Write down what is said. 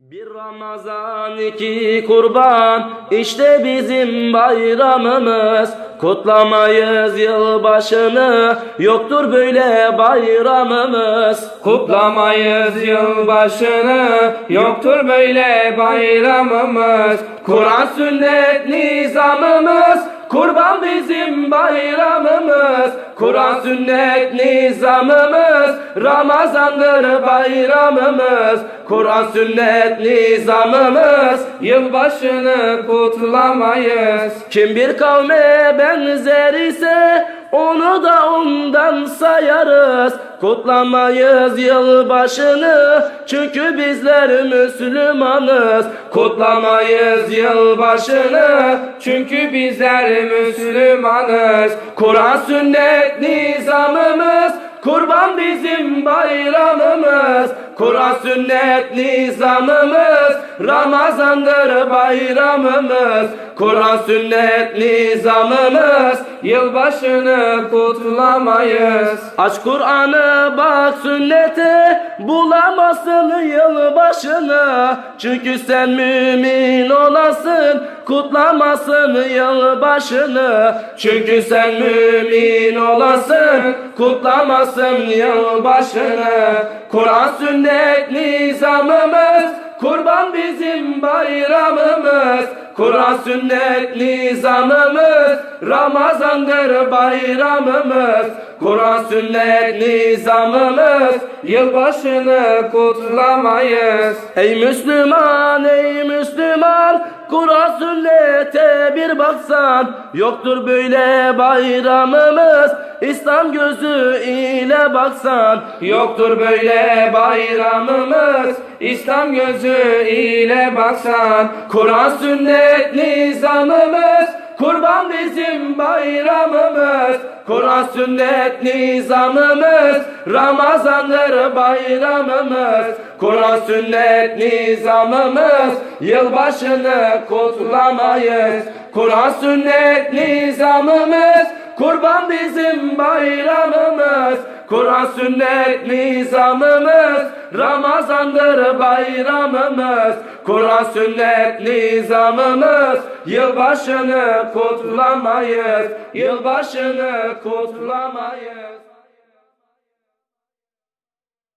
Bir Ramazan iki kurban işte bizim bayramımız. Kutlamayız yılbaşını yoktur böyle bayramımız. Kutlamayız yılbaşını Yoktur böyle bayramımız. Kur'an sünnet nizamımız Kurban bizim bayramımız Kur'an sünnet nizamımız Ramazandır bayramımız. Kur'an sünnet nizamımız Yılbaşını kutlamayız. Kim bir kavme benzer ise onu da ondan sayarız. Kutlamayız yılbaşını çünkü bizler Müslümanız. Kutlamayız yılbaşını Çünkü bizler Müslümanız. Kur'an sünnet nizamımız Kurban bizim bayramımız. Kur'an sünnet nizamımız Ramazandır bayramımız Kur'an sünnet nizamımız. Yılbaşını kutlamayız. Aç Kur'an'ı bak sünnete Bulamazsın yılbaşını. Çünkü sen mümin olasın Kutlamasın yılbaşını. Çünkü sen mümin olasın Kutlamasın yılbaşını. Kur'an sünnet nizamımız Kurban bizim bayramımız Kur'an sünnet nizamımız Ramazandır bayramımız. Kur'an sünnet nizamımız Yılbaşını kutlamayız. Ey Müslüman ey Kur'an sünnete bir baksan Yoktur böyle bayramımız. İslam gözü ile baksan Yoktur böyle bayramımız. İslam gözü ile baksan Kur'an sünnet nizamımız Kurban bizim bayramımız Kur'an sünnet nizamımız Ramazandır bayramımız. Kur'an sünnet nizamımız Yılbaşını kutlamayız. Kur'an sünnet nizamımız Kurban bizim bayramımız Kur'an sünnet nizamımız Ramazandır bayramımız. Kur'an sünnet nizamımız Yılbaşını kutlamayız Yılbaşını kutlamayız